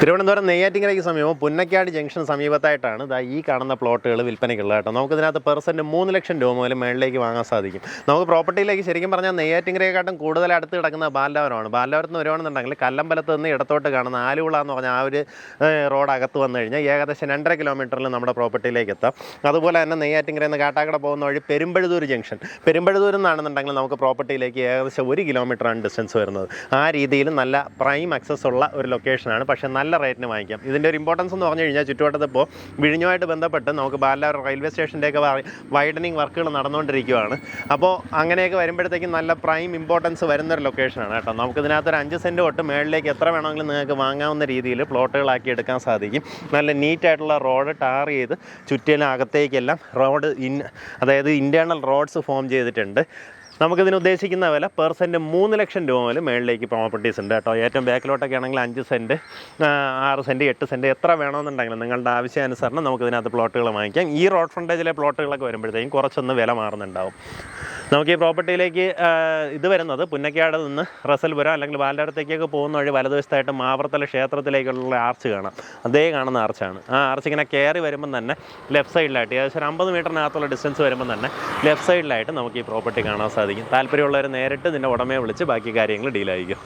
തിരുവനന്തപുരം നെയ്യാറ്റിങ്കരയ്ക്ക് സമീപം പുന്നക്കാട് ജംഗ്ഷൻ സമീപത്തായിട്ടാണ് ദാ ഈ കാണുന്ന പ്ലോട്ടുകൾ വിൽപ്പനയ്ക്കുള്ളത് കേട്ടോ. നമുക്കിതിനകത്ത് പെർസെന്റ് മൂന്ന് ലക്ഷം രൂപ മുതൽ മേളിലേക്ക് വാങ്ങാൻ സാധിക്കും. നമുക്ക് പ്രോപ്പർട്ടിയിലേക്ക് ശരിക്കും പറഞ്ഞാൽ നെയ്യാറ്റിങ്കരയെക്കാട്ടും കൂടുതൽ അടുത്ത് കിടക്കുന്ന ബാലവരമാണ്. ബാലവരത്ത് നിന്ന് വരുവാണെന്നുണ്ടെങ്കിൽ കല്ലമ്പലത്ത് നിന്ന് ഇടത്തോട്ട് കാണുന്ന ആലുവിള എന്ന് പറഞ്ഞ ആ ഒരു റോഡ് അകത്ത് വന്നു കഴിഞ്ഞാൽ ഏകദേശം രണ്ടര കിലോമീറ്ററിൽ നമ്മുടെ പ്രോപ്പർട്ടിയിലേക്ക് എത്താം. അതുപോലെ തന്നെ നെയ്യാറ്റിങ്കരയിൽ നിന്ന് കാട്ടാക്കട പോകുന്ന വഴി പെരുമ്പഴുതൂർ ജംഗ്ഷൻ. പെരുമ്പഴുതൂരിൽ നിന്നാണെന്നുണ്ടെങ്കിൽ നമുക്ക് പ്രോപ്പർട്ടിയിലേക്ക് ഏകദേശം ഒരു കിലോമീറ്ററാണ് ഡിസ്റ്റൻസ് വരുന്നത്. ആ രീതിയിൽ നല്ല പ്രൈം അക്സസ് ഉള്ള ഒരു ലൊക്കേഷനാണ് പക്ഷേ നല്ല റേറ്റിന് വാങ്ങിക്കാം. ഇതിന്റെ ഒരു ഇമ്പോർട്ടൻസ് എന്ന് പറഞ്ഞു കഴിഞ്ഞാൽ ചുറ്റുവട്ടത്ത് ഇപ്പോൾ വിഴിഞ്ഞുമായിട്ട് ബന്ധപ്പെട്ട് നമുക്ക് ബാലാർ റെയിൽവേ സ്റ്റേഷന്റെയൊക്കെ വൈഡനിങ് വർക്കുകൾ നടന്നുകൊണ്ടിരിക്കുകയാണ് അപ്പോൾ അങ്ങനെയൊക്കെ വരുമ്പോഴത്തേക്കും നല്ല പ്രൈം ഇമ്പോർട്ടൻസ് വരുന്നൊരു ലൊക്കേഷനാണ് കേട്ടോ. നമുക്ക് ഇതിനകത്ത് ഒരു അഞ്ച് സെന്റ് തൊട്ട് മേളിലേക്ക് എത്ര വേണമെങ്കിലും നിങ്ങൾക്ക് വാങ്ങാവുന്ന രീതിയിൽ പ്ലോട്ടുകളാക്കി എടുക്കാൻ സാധിക്കും. നല്ല നീറ്റായിട്ടുള്ള റോഡ് ടാർ ചെയ്ത് ചുറ്റിലും അകത്തേക്കെല്ലാം റോഡ് ഇൻ അതായത് ഇന്റേർണൽ റോഡ്സ് ഫോം ചെയ്തിട്ടുണ്ട്. നമുക്കിതിന് ഉദ്ദേശിക്കുന്ന വില പെർ സെന്റ് മൂന്ന് ലക്ഷം രൂപ മുതൽ മേളിലേക്ക് പ്രോപ്പർട്ടീസ് ഉണ്ട് കേട്ടോ. ഏറ്റവും ബാക്കിലോട്ടൊക്കെ ആണെങ്കിൽ അഞ്ച് സെന്റ് ആറ് സെന്റ് എട്ട് സെന്റ് എത്ര വേണമെന്നുണ്ടെങ്കിലും നിങ്ങളുടെ ആവശ്യാനുസരണം നമുക്ക് ഇതിനകത്ത് പ്ലോട്ടുകൾ വാങ്ങിക്കാം. ഈ റോഡ് ഫ്രണ്ടേജിലെ പ്ലോട്ടുകളൊക്കെ വരുമ്പോഴത്തേക്കും കുറച്ചൊന്ന് വില മാറുന്നുണ്ടാവും. നമുക്ക് ഈ പ്രോപ്പർട്ടിയിലേക്ക് ഇത് വരുന്നത് പുന്നക്കാട് നിന്ന് റസൽപുരം അല്ലെങ്കിൽ ബാലരത്തേക്കൊക്കെ പോകുന്ന വഴി വലതുവശത്തായിട്ട് മാവർത്തല ക്ഷേത്രത്തിലേക്കുള്ള ആർച്ച് കാണാം. അതേ കാണുന്ന ആർച്ചാണ്. ആ ആർച്ച് ഇങ്ങനെ കയറി വരുമ്പം തന്നെ ലെഫ്റ്റ് സൈഡിലായിട്ട് ഏകദേശം ഒരു അമ്പത് മീറ്ററിനകത്തുള്ള ഡിസ്റ്റൻസ് വരുമ്പം തന്നെ ലെഫ്റ്റ് സൈഡിലായിട്ട് നമുക്ക് ഈ പ്രോപ്പർട്ടി കാണാൻ സാധിക്കും. താല്പര്യമുള്ളവർ നേരിട്ട് നിന്റെ ഉടമയെ വിളിച്ച് ബാക്കി കാര്യങ്ങൾ ഡീലായിരിക്കും